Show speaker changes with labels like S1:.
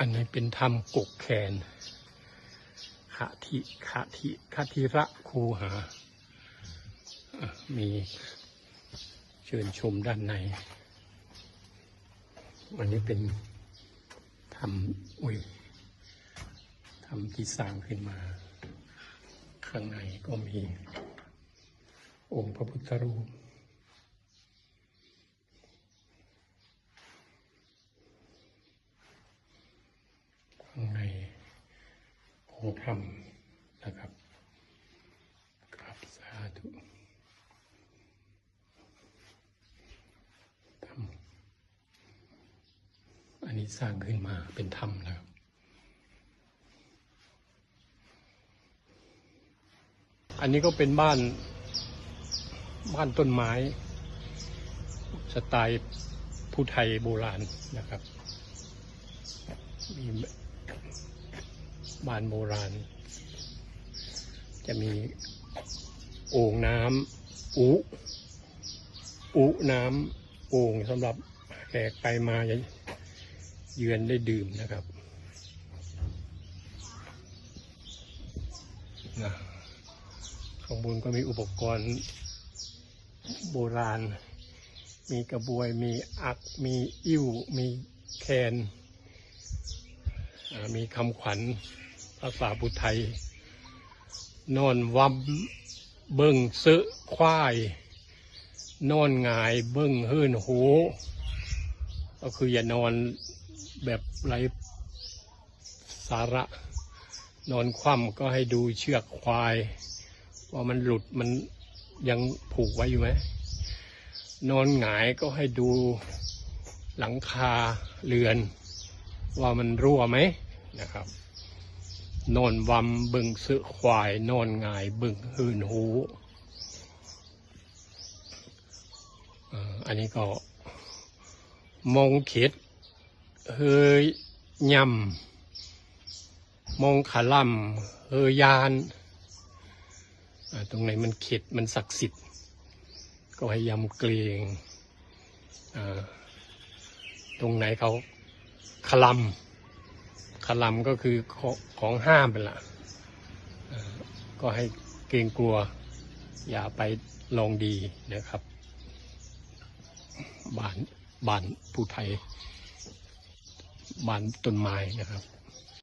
S1: อันนี้เป็นถ้ำกกแคนขะทิขะทิคทิระคูหาอะมีเชิญชมด้านใน อันนี้เป็นถ้ำอุ้ยถ้ำที่สร้างขึ้นมา ข้างในก็มีองค์พระพุทธรูป ข้างใน ของธรรมนะครับกราบสาธุธรรมอันนี้สร้างขึ้นมาเป็นธรรมนะครับอันนี้ก็เป็นบ้านบ้านต้นไม้ สไตล์ผู้ไทยโบราณนะครับมี บ้านโบราณ จะมีโอ่งน้ำอุอุน้ำโอ่งสำหรับแขกไปมาเยือนได้ดื่มนะครับนะข้างบนก็มีอุปกรณ์โบราณ มีกระบวย มีอัก มีอิ่ว มีแคน มีคำขวัญภาษาบุไทย นอนวัมเบิ่งเสอควาย นอนงายเบิ่งเฮิรนโหก็คืออย่านอนแบบไรสาระ นอนคว่ำก็ให้ดูเชือกควาย ว่ามันหลุดมันยังผูกไว้อยู่ไหม นอนหงายก็ให้ดูหลังคาเรือน ว่ามันรั่วไหม นะครับนอนวำบึงเสือควาย นอนงายบึงหืนหูอันนี้ก็มองเข็ดเฮยยำมองขล่ำเฮยยาน ตรงไหนมันเข็ดมันศักดิ์สิทธิ์ ก็ให้ยำเกรงตรงไหนเขาขลำ ขลำก็คือของห้ามเป็นละก็ให้เกรงกลัว อย่าไปลองดีนะครับ บานบานผู้ไทย บานต้นไม้นะครับ